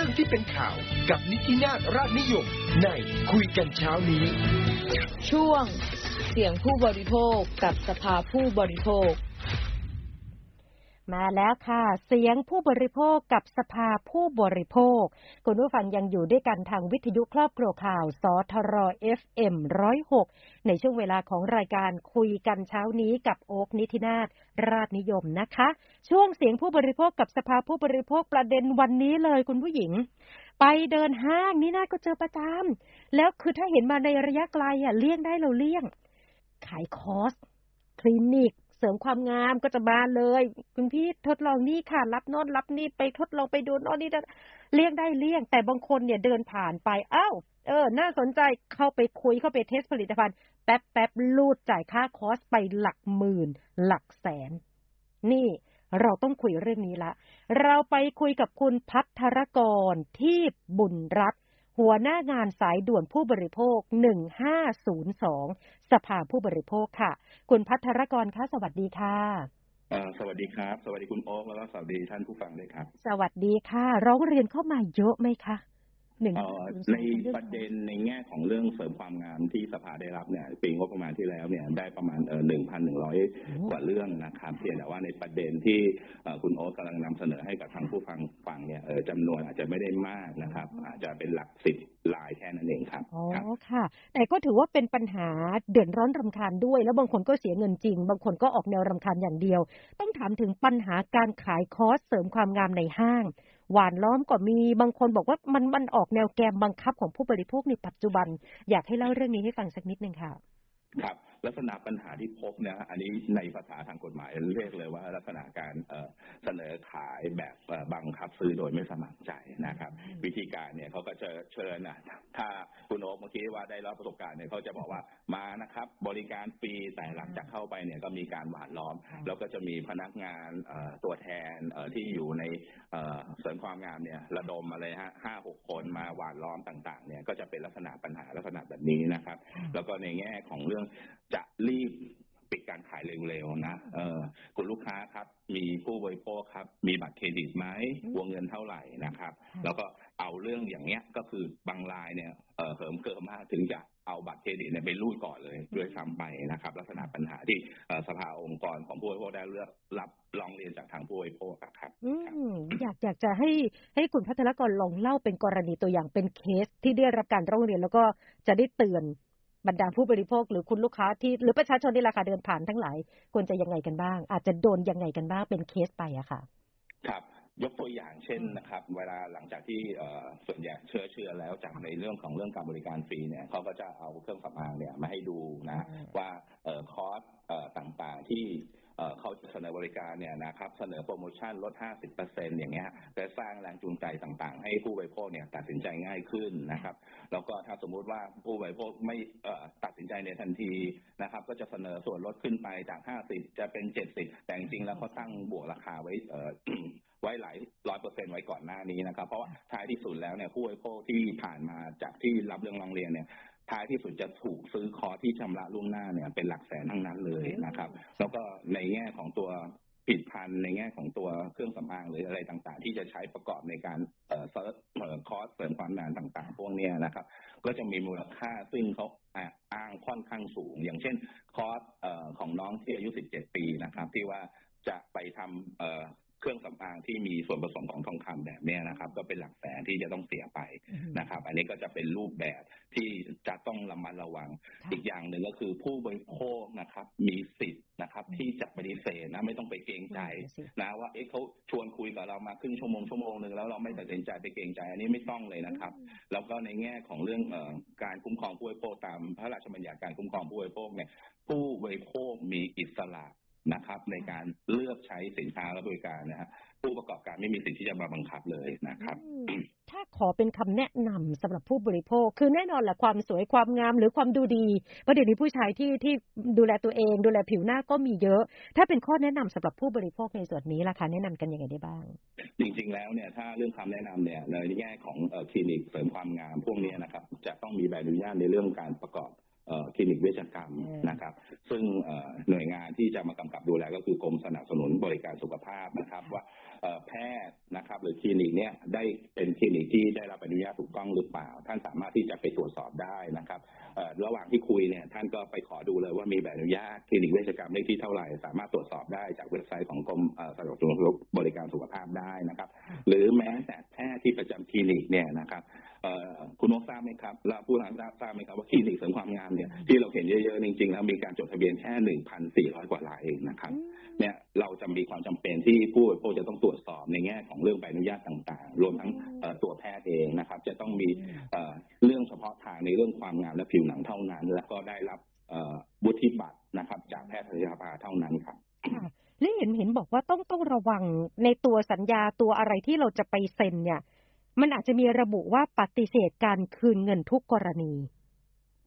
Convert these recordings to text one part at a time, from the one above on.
รื่องที่เป็นข่าวกับนิตินาศราชนิยม ในคุยกันเช้านี้ ช่วงเสียงผู้บริโภคกับสภาผู้บริโภค มาแล้วค่ะ เสียงผู้บริโภคกับสภาผู้บริโภค คุณผู้ฟังยังอยู่ด้วยกันทางวิทยุครอบครัวข่าว สทร FM 106 ในช่วงเวลาของรายการคุยกันเช้านี้กับโอ๊กนิธินาถราชนิยมนะคะ ช่วงเสียงผู้บริโภคกับสภาผู้บริโภคประเด็นวันนี้เลยคุณผู้หญิง ไปเดินห้างนี่น่าก็เจอประจำแล้วคือถ้าเห็นมาในระยะไกลอะเลี่ยงได้เราเลี่ยง ขายคอร์สคลินิก เสริมความงามก็จะมาเลย คุณพี่ทดลองนี่ค่ะ รับโน่นรับนี่ไปทดลองไปดูโน่นนี่เลี่ยงได้เลี่ยง แต่บางคนเนี่ยเดินผ่านไป เอ้า เออ น่าสนใจเข้าไปคุยเข้าไปเทสผลิตภัณฑ์ แป๊บแป๊บลูดจ่ายค่าคอร์สไปหลักหมื่น หลักแสน นี่เราต้องคุยเรื่องนี้ละ เราไปคุยกับคุณพัทรกรที่บุญรัตน์ หัวหน้างานสายด่วนผู้บริโภค 1502 สภาผู้บริโภคค่ะ คุณพัทรกรคะสวัสดีค่ะเอ่อสวัสดีครับ สวัสดีคุณโอ๊คแล้วก็สวัสดีท่านผู้ฟังด้วยครับ สวัสดีค่ะ ร้องเรียนเข้ามาเยอะไหมคะ หนึ่งเอ่อในประเด็นในแง่ของเรื่องเสริมความงามที่สภาได้รับเนี่ยปีงบประมาณที่แล้วเนี่ยได้ประมาณเอ่อหนึ่งพันหนึ่งร้อยกว่าเรื่องนะครับเพียงแต่ว่าในประเด็นที่เอ่อคุณโอ๊คกำลังนำเสนอให้กับทางผู้ฟังฟังเนี่ยเออจำนวนอาจจะไม่ได้มากนะครับ อาจจะเป็นหลักสิบลายแค่นั้นเองครับอ๋อครับค่ะ แต่ก็ถือว่าเป็นปัญหาเดือดร้อนรำคาญด้วย แล้วบางคนก็เสียเงินจริง บางคนก็ออกแนวรำคาญอย่างเดียว ต้องถามถึงปัญหาการขายคอร์สเสริมความงามในห้าง หวานล้อมก็มีบางคนบอกว่ามันมันออกแนวแกมบังคับของผู้บริโภคในปัจจุบัน อยากให้เล่าเรื่องนี้ให้ฟังสักนิดหนึ่งค่ะ ครับ ลักษณะปัญหาที่พบเนี่ยอันนี้ในภาษาทางกฎหมายเรียกเลยว่าลักษณะการเอ่อเสนอขายแบบเอ่อบังคับซื้อโดยไม่สมัครใจนะครับ วิธีการเนี่ยเขาก็จะเชิญนะถ้าคุณโอ๊คเมื่อกี้ว่าได้รับประสบการณ์เนี่ยเขาจะบอกว่ามานะครับ บริการฟรีแต่หลังจากเข้าไปเนี่ยก็มีการหวานล้อม แล้วก็จะมีพนักงานเอ่อตัวแทนเอ่อที่อยู่ในเอ่อเสริมความงามเนี่ยระดมมาเลยฮะห้าหกคนมาหวานล้อมต่าง ๆ เนี่ยก็จะเป็นลักษณะปัญหาลักษณะแบบนี้นะครับ แล้วก็ในแง่ของเรื่องจะรีบปิดการขายเร็วๆนะเออคุณลูกค้าครับ มีผู้บริโภคครับ มีบัตรเครดิตไหมอืมวงเงินเท่าไหร่นะครับค่ะแล้วก็เอาเรื่องอย่างเนี้ยก็คือบางรายเนี่ยเออเหิมเกิมมากถึงจะเอาบัตรเครดิตเนี่ยไปรูดก่อนเลยด้วยซ้ำไปนะครับ ลักษณะปัญหาที่เอ่อสภาองค์กรของผู้บริโภคได้เลือกรับร้องเรียนจากทางผู้บริโภคอะครับอืครับมอยากอยากจะให้ให้คุณพัทรกรลองเล่าเป็นกรณีตัวอย่างเป็นเคสที่ได้รับการร้องเรียนแล้วก็จะได้เตือน บรรดาผู้บริโภคหรือคุณลูกค้าที่หรือประชาชนที่ราคาเดินผ่านทั้งหลายควรจะยังไงกันบ้าง อาจจะโดนยังไงกันบ้างเป็นเคสไปอะค่ะ ครับยกตัวอย่างเช่นนะครับ เวลาหลังจากที่เอ่อส่วนใหญ่เชื่อเชื่อแล้วจากในเรื่องของเรื่องการบริการฟรีเนี่ยเขาก็จะเอาเครื่องสำอางเนี่ยมาให้ดูนะอืมว่าเอ่อคอร์สเอ่อต่างๆที่ เขาจะเสนอบริการเนี่ยนะครับเสนอโปรโมชั่นลด 50%อย่างเงี้ยเพื่สร้างแรงจูงใจต่างๆ ให้ผู้บริโภคเนี่ยตัดสินใจง่ายขึ้นนะครับ แล้วก็ถ้าสมมุติว่าผู้บริโภคไม่เตัดสินใจในทันทีนะครับ ก็จะเสนอส่วนลดขึ้นไปจาก 50 จะเป็น 70 แต่จริงๆแล้วเขาตั้งบวกราคาไว้ไว้หลายร้อยเปอร์เซ็นต์ไว้ก่อนหน้านี้นะครับ เพราะว่าท้ายที่สุดแล้วเนี่ยผู้บริโภคที่ผ่านมาจากที่รับเรื่องร้องเรียนเนี่ย ท้ายที่สุดจะถูกซื้อคอร์ที่ชำระล่วงหน้าเนี่ยเป็นหลักแสนทั้งนั้นเลยนะครับ แล้วก็ในแง่ของตัวผลิดพันในแง่ของตัวเครื่องสำอางหรืออะไรต่างๆ ที่จะใช้ประกอบในการเอ่อเซิร์ชคอร์สเสริมความงามต่างๆ พวกนี้นะครับ ก็จะมีมูลค่าซึ่งเขาอ้างค่อนข้างสูง อย่างเช่นคอร์สเอ่อของน้องที่อายุ 17 ปีนะครับ ที่ว่าจะไปทำ เอ่อเครื่องสำอางที่มีส่วนผสมของทองคำแบบเนี้ยนะครับ ก็เป็นหลักแสนที่จะต้องเสียไปนะครับ อันนี้ก็จะเป็นรูปแบบที่จะต้องระมัดระวังค่ะอีกอย่างหนึ่งก็คือผู้บริโภคนะครับ มีสิทธิ์นะครับ ที่จะปฏิเสธนะไม่ต้องไปเกรงใจนะว่าเอ๊ะเขาชวนคุยกับเรามาครึ่งชั่วโมงชั่วโมงหนึ่งแล้วเราไม่ตัดสินใจไปเกรงใจ อันนี้ไม่ต้องเลยนะครับ แล้วก็ในแง่ของเรื่องเออการคุ้มครองผู้บริโภคตามพระราชบัญญัติการคุ้มครองผู้บริโภคเนี่ยผู้บริโภคมีอิสระ นะครับ ในการเลือกใช้สินค้าและบริการนะฮะผู้ประกอบการไม่มีสิทธิ์ที่จะมาบังคับเลยนะครับอืมถ้าขอเป็นคำแนะนำสำหรับผู้บริโภค คือแน่นอนแหละความสวยความงามหรือความดูดีเพราะเดี๋ยวนี้ผู้ชายที่ที่ดูแลตัวเอง ดูแลผิวหน้าก็มีเยอะ ถ้าเป็นข้อแนะนำสำหรับผู้บริโภคในส่วนนี้ล่ะคะแนะนำกันยังไงได้บ้าง จริงๆแล้วเนี่ยถ้าเรื่องคำแนะนำเนี่ยในแง่ของเอ่อคลินิกเสริมความงามพวกเนี้ยนะครับจะต้องมีใบอนุญาตในเรื่องการประกอบเอ่อ คลินิกเวชกรรมอืมนะครับ ซึ่งเอ่อหน่วยงานที่จะมากำกับดูแลก็คือกรมสนับสนุนบริการสุขภาพนะครับ ว่าเอ่อแพทย์นะครับ หรือคลินิกเนี่ยได้เป็นคลินิกที่ได้รับอนุญาตถูกต้องหรือเปล่า ท่านสามารถที่จะไปตรวจสอบได้นะครับเอ่อระหว่างที่คุยเนี่ยท่านก็ไปขอดูเลยว่ามีใบอนุญาตคลินิกเวชกรรมเลขที่เท่าไหร่ สามารถตรวจสอบได้จากเว็บไซต์ของกรมเอ่อสนับสนุนบริการสุขภาพได้นะครับ หรือแม้แต่แพทย์ที่ประจำคลินิกเนี่ยนะครับเอ่อ คุณนกทราบไหมครับและผู้นั้นทราบไหมครับว่าคลินิกเสริมความงามเนี่ยที่เราเห็นเยอะๆจริงๆแล้วมีการจดทะเบียนแค่หนึ่งพันสี่ร้อยกว่ารายเองนะครับเนี่ยเราจะมีความจำเป็นที่ผู้บริโภคจะต้องตรวจสอบในแง่ของเรื่องใบอนุญาตต่างๆ รวมทั้งเอ่อตัวแพทย์เองนะครับ จะต้องมีเอ่อเรื่องเฉพาะทางในเรื่องความงามและผิวหนังเท่านั้น แล้วก็ได้รับเอ่อวุฒิบัตรนะครับ จากแพทยสภาเท่านั้นครับค่ะและเห็นเห็นบอกว่าต้องต้องระวังในตัวสัญญาตัวอะไรที่เราจะไปเซ็นเนี่ย มันอาจจะมีระบุว่าปฏิเสธการคืนเงินทุกกรณี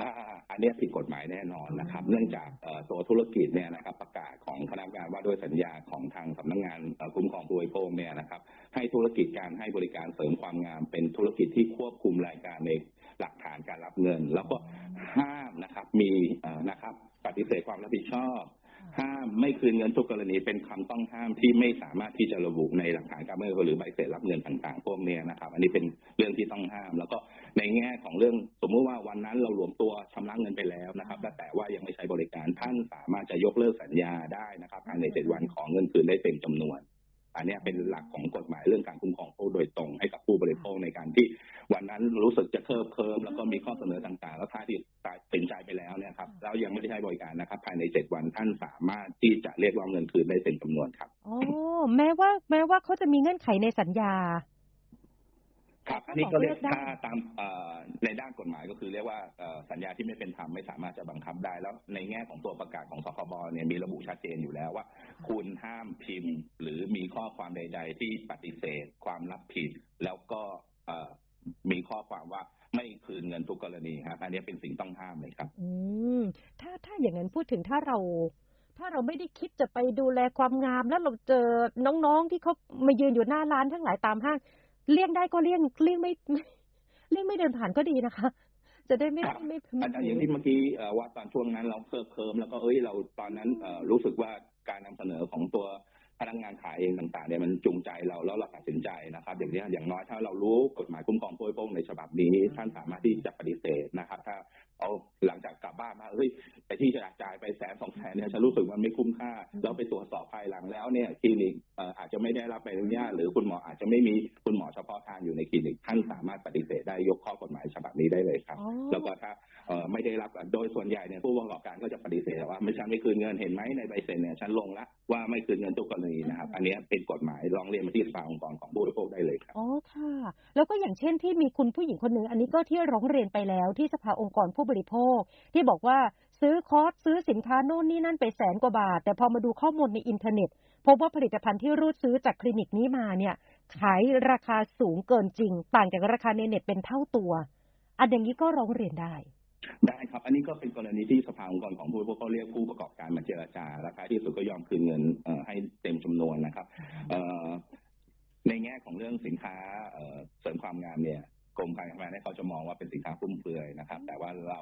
อ่าอันนี้ผิดกฎหมายแน่นอนนะครับ เนื่องจากตัวธุรกิจเนี่ยนะครับประกาศของคณะกรรมการว่าด้วยสัญญาของทางสำนักงานคุ้มครองผู้บริโภคเนี่ยนะครับ ให้ธุรกิจการให้บริการเสริมความงามเป็นธุรกิจที่ควบคุมรายการในหลักฐานการรับเงิน แล้วก็ห้ามนะครับมีนะครับปฏิเสธความรับผิดชอบ ห้ามไม่คืนเงินทุกกรณีเป็นคำต้องห้ามที่ไม่สามารถที่จะระบุในหลักฐานการเงินหรือใบเสร็จรับเงินต่างๆพวกเนี้ยนะครับ อันนี้เป็นเรื่องที่ต้องห้าม แล้วก็ในแง่ของเรื่องสมมุติว่าวันนั้นเราหลวมตัวชำระเงินไปแล้วนะครับแต่แต่ว่ายังไม่ใช้บริการท่านสามารถจะยกเลิกสัญญาได้นะครับภายในเจ็ดวันของเงินคืนได้เต็มจำนวน อันเนี้ยเป็นหลักของกฎหมายเรื่องการคุ้มครองผู้โดยตรงให้กับผู้บริโภคในการที่ วันนั้นรู้สึกจะเคิบเคิมแล้วก็มีข้อเสนอต่างๆ แล้วท้ายที่ตัดสินใจไปแล้วเนี่ยครับแล้วยังไม่ได้ใช้บริการนะครับ ภายในเจ็ดวันท่านสามารถที่จะเรียกร้องเงินคืนได้เต็มจำนวนครับอ๋อแม้ว่าแม้ว่าเขาจะมีเงื่อนไขในสัญญา ครับอันนี้ก็เรียกบอกเลิกได้ถ้าตามเอ่อในด้านกฎหมายก็คือเรียกว่าเอ่อสัญญาที่ไม่เป็นธรรมไม่สามารถจะบังคับได้แล้ว ในแง่ของตัวประกาศของสคบเนี่ยมีระบุชัดเจนอยู่แล้วว่า คุณห้ามพิมพ์ หรือมีข้อความใด ๆ ที่ปฏิเสธ ความรับผิด แล้วก็เอ่อมีข้อความว่าไม่คืนเงินทุกกรณีครับอันนี้เป็นสิ่งต้องห้ามเลยครับ อืมถ้าถ้าอย่างนั้นพูดถึงถ้าเรา ถ้าเราไม่ได้คิดจะไปดูแลความงามแล้วเราเจอน้องๆที่เขามายืนอยู่หน้าร้านทั้งหลายตามห้าง เลี่ยงได้ก็เลี่ยงเลี่ยงไม่ไม่เลี่ยงไม่เดินผ่านก็ดีนะคะ จะได้ไม่ครับไม่อาไม่จารย์อย่างที่เมื่อกี้เอ่อว่าตอนช่วงนั้นเราเคิบเคิมแล้วก็เอ้ยเราตอนนั้นเอ่อรู้สึกว่าการนำเสนอของตัวพนักงานขายเองต่างๆเนี่ยมันจูงใจเราแล้วเราตัดสินใจนะครับ อย่างนี้ยอย่างน้อยถ้าเรารู้กฎหมายคุ้มครองผู้บริโภคในฉบับนี้ ท่านสามารถที่จะปฏิเสธนะครับ ถ้าเอาหลังจากกลับบ้านมาเฮ้ยไอ้ที่จะจ่ายไปแสนสองแสนเนี่ยฉันรู้สึกมันไม่คุ้มค่าแล้วไปตรวจสอบภายหลังแล้วเนี่ยคลินิกเอ่ออาจจะไม่ได้รับใบอนุญาตหรือ ได้เลยครับ อ๋อค่ะ แล้วก็อย่างเช่นที่มีคุณผู้หญิงคนหนึ่งอันนี้ก็ที่ร้องเรียนไปแล้วที่สภาองค์กรผู้บริโภค ที่บอกว่าซื้อคอร์สซื้อสินค้าโน่นนี่นั่นไปแสนกว่าบาท แต่พอมาดูข้อมูลในอินเทอร์เน็ต พบว่าผลิตภัณฑ์ที่รูดซื้อจากคลินิกนี้มาเนี่ย ขายราคาสูงเกินจริง ต่างจากราคาในเน็ตเป็นเท่าตัว อันอย่างนี้ก็ร้องเรียนได้ได้ครับ อันนี้ก็เป็นกรณีที่สภาองค์กรของผู้บริโภคเขาเรียกผู้ประกอบการมาเจรจาราคาที่สุดก็ยอมคืนเงินเอ่อให้เต็มจำนวนนะครับเอ่อในแง่ของ เรื่องสินค้าเอ่อเสริมความงามเนี่ยกรมการค้าเนี่ยเขาจะมองว่าเป็นสินค้าฟุ่มเฟือยนะครับ แต่ว่าเรา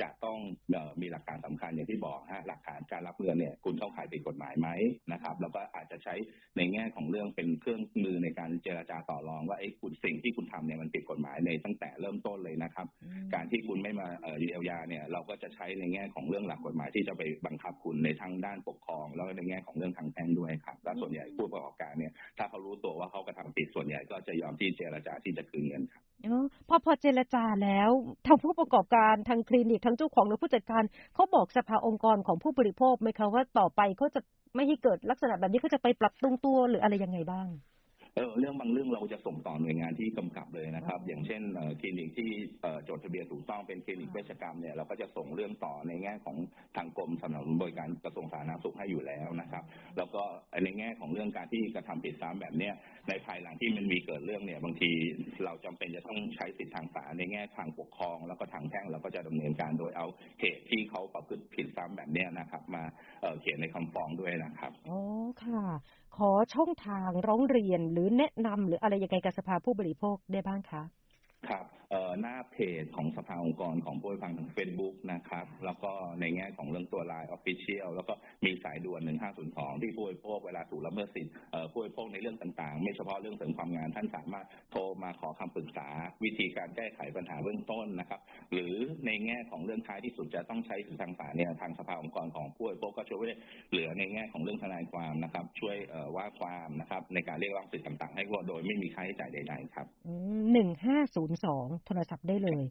จะต้องเอ่อ มีหลักฐานสำคัญอย่างที่บอกฮะหลักฐานการรับเงินเนี่ยคุณเข้าข่ายผิดกฎหมายไหมนะครับ แล้วก็อาจจะใช้ในแง่ของเรื่องเป็นเครื่องมือในการเจรจาต่อรองว่าไอ้คุณสิ่งที่คุณทำเนี่ยมันผิดกฎหมายในตั้งแต่เริ่มต้นเลยนะครับ การที่คุณไม่มาเอ่อเยียวยาเนี่ยเราก็จะใช้ในแง่ของเรื่องหลักกฎหมายที่จะไปบังคับคุณในทางด้านปกครอง แล้วก็ในแง่ของเรื่องทางแพ่งด้วยครับและส่วนใหญ่ผู้ประกอบการเนี่ยถ้าเขารู้ตัวว่าเขากระทำผิดส่วนใหญ่ก็จะยอมที่เจรจาที่จะคืนเงินครับ อ๋อพอ พอเจรจาแล้ว ทางผู้ประกอบการ ทางคลินิกทั้งเจ้าของ หรือผู้จัดการ เขาบอกสภาองค์กรของผู้บริโภคไหมคะว่า ต่อไปเขาจะไม่ให้เกิดลักษณะแบบนี้ เขาจะไปปรับปรุงตัว หรืออะไรยังไงบ้าง เออเรื่องบางเรื่องเราจะส่งต่อหน่วยงานที่กำกับเลยนะครับ อย่างเช่นเอ่อคลินิกที่เอ่อจดทะเบียนถูกต้องเป็นคลินิกเวชกรรมเนี่ยเราก็จะส่งเรื่องต่อในแง่ของทางกรมสนับสนุนบริการกระทรวงสาธารณสุขให้อยู่แล้วนะครับ แล้วก็ในแง่ของเรื่องการที่กระทำผิดซ้ำแบบเนี้ยในภายหลังที่มันมีเกิดเรื่องเนี่ยบางทีเราจำเป็นจะต้องใช้สิทธิทางศาลในแง่ทางปกครอง แล้วก็ทางแพ่งเราก็จะดำเนินการโดยเอาเหตุที่ แบบเนี้ยนะครับ มาเอ่อเขียนในคำฟ้องด้วยนะครับอ๋อค่ะ ขอช่องทางร้องเรียนหรือแนะนำหรืออะไรยังไงกับสภาผู้บริโภคได้บ้างคะครับเอ่อหน้าเพจของสภาองค์กรของผู้บริฟังทาง Facebook นะครับ แล้วก็ในแง่ของเรื่องตัว Line Official แล้วก็มีสายด่วน 1502 ที่ผู้บริโภคเวลาถูกละเมิดสิทธิ์เอ่อผู้บริโภคในเรื่องต่างๆ ไม่เฉพาะเรื่องเสริมความงามท่านสามารถโทร มาขอคำปรึกษา วิธีการแก้ไขปัญหาเบื้องต้นนะครับ หรือในแง่ของเรื่องท้ายที่สุดจะต้องใช้ทางศาลเนี่ยทางสภาองค์กรของผู้บริโภคก็ช่วยเหลือในแง่ของเรื่องทนายความนะครับ ช่วยเอ่อว่าความนะครับ ในการเรียกร้องสิทธิ์ต่าง ๆ ให้โดยไม่มีค่าใช้จ่ายใดๆครับหนึ่งห้าศูนย์สองโทรศัพท์ได้เลย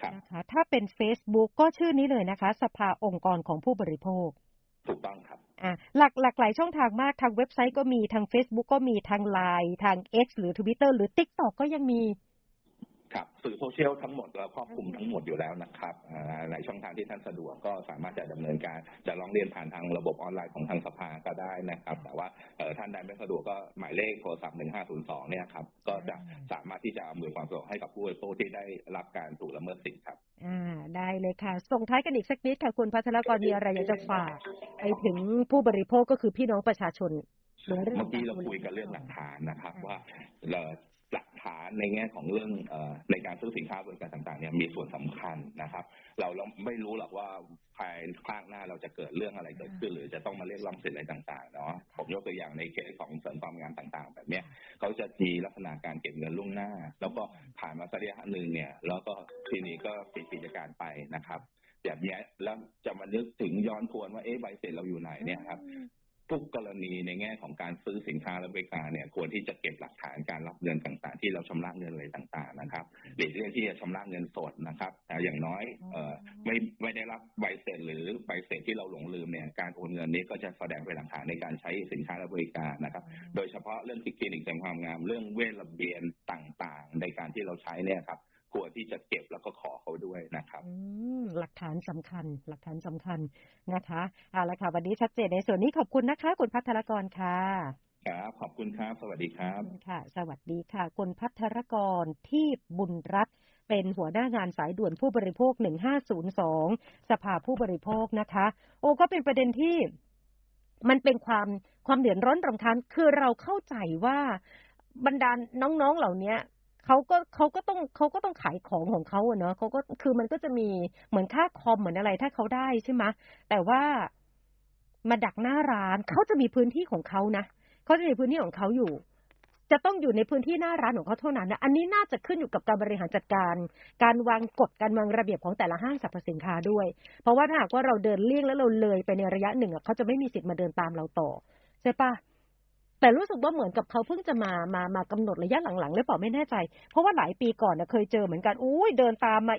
ครับนะคะถ้าเป็น Facebook ก็ชื่อนี้เลยนะคะ สภาองค์กรของผู้บริโภค ถูกต้องครับอะหลักหลากหลายช่องทางมากทางเว็บไซต์ก็มีทาง Facebook ก็มีทาง Line ทาง X หรือ Twitter หรือ TikTok ก็ยังมีครับสื่อโซเชียลทั้งหมดเราครอบคลุมทั้งหมดอยู่แล้วนะครับอ่าในช่องทางที่ท่านสะดวกก็สามารถจะดำเนินการจะร้องเรียนผ่านทางระบบออนไลน์ของทางสภาก็ได้นะครับ แต่ว่าเอ่อท่านใดไม่สะดวกก็หมายเลขโทรศัพท์1502เนี่ยครับก็จะสามารถที่จะอำนวยความสะดวกให้กับผู้บริโภคที่ได้รับการถูกละเมิดสิทธิ์ครับอ่าได้ เลยค่ะ ส่งท้ายกันอีกสักนิดค่ะคุณพัทรกรมีอะไรอยากจะฝากไปถึงผู้บริโภคก็คือพี่น้องประชาชนในเรื่องเมื่อกี้เราคุยกันเรื่องหลักฐานนะครับว่าเอ่อหลักฐานในแง่ของเรื่องเอ่อในการซื้อสินค้าบริการต่างๆเนี่ยมีส่วนสำคัญนะครับเราเราไม่รู้หรอกว่าภายข้างหน้าเราจะเกิดเรื่องอะไรเกิดขึ้น หรือจะต้องมาเรียกร้องสิทธิ์อะไรต่างๆเนาะผมยกตัวอย่างในเคสของเสริมความงามต่างๆ แบบเนี้ย เขาจะมีลักษณะการเก็บเงินล่วงหน้า แล้วก็ผ่านมาสักระยะหนึ่งเนี่ย แล้วก็ทีนี้ก็ปิดกิจการไปนะครับแบบนี้แล้วจะมานึกถึงย้อนทวนว่าเอ๊ะใบเสร็จเราอยู่ไหนเนี่ยครับ ทุกกรณีในแง่ของการซื้อสินค้าและบริการเนี่ยควรที่จะเก็บหลักฐานการรับเงินต่างๆ ที่เราชำระเงินอะไรต่างๆนะครับหลีกเลี่ยงที่จะชำระเงินสดนะครับแต่อย่างน้อยเอ่อไม่ไม่ได้รับใบเสร็จหรือใบเสร็จที่เราหลงลืมเนี่ยการโอนเงินนี้ก็จะแสดงเป็นหลักฐานในการใช้สินค้าและบริการนะครับ โดยเฉพาะเรื่องคลินิกเสริมความงามเรื่องเวชระเบียนต่างๆ ในการที่เราใช้เนี่ยครับ ควรที่จะเก็บแล้วก็ขอเขาด้วยนะครับอืมหลักฐานสำคัญ หลักฐานสำคัญนะคะเอาละค่ะวันนี้ชัดเจนในส่วนนี้ขอบคุณนะคะ คุณพัทรกรค่ะครับขอบคุณครับ สวัสดีครับขอบคุณค่ะ สวัสดีค่ะคุณพัทรกรที่บุญรัตน์เป็นหัวหน้างานสายด่วนผู้บริโภค 1502 สภาผู้บริโภคนะคะ โอ้ก็เป็นประเด็นที่มันเป็นความความเดือดร้อนรำคาญคือเราเข้าใจว่าบรรดาน้องๆเหล่าเนี้ย เขาก็เขาก็ต้องเขาก็ต้องขายของของเขาอะเนาะเขาก็คือมันก็จะมีเหมือนค่าคอมเหมือนอะไร ถ้าเขาได้ใช่ไหมแต่ว่ามาดักหน้าร้านเขาจะมีพื้นที่ของเขานะเขาจะมีพื้นที่ของเขาอยู่ จะต้องอยู่ในพื้นที่หน้าร้านของเขาเท่านั้นนะอันนี้น่าจะขึ้นอยู่กับการบริหารจัดการ การวางกฎการวางระเบียบของแต่ละห้างสรรพสินค้าด้วย เพราะว่าถ้าหากว่าเราเดินเลี่ยงแล้วเราเลยไปในระยะหนึ่งเขาจะไม่มีสิทธิ์มาเดินตามเราต่อใช่ปะ แต่รู้สึกว่าเหมือนกับเขาเพิ่งจะมา มา มากำหนดระยะหลังๆหรือเปล่าไม่แน่ใจ เพราะว่าหลายปีก่อนนะเคยเจอเหมือนกัน อุ้ยเดินตามมา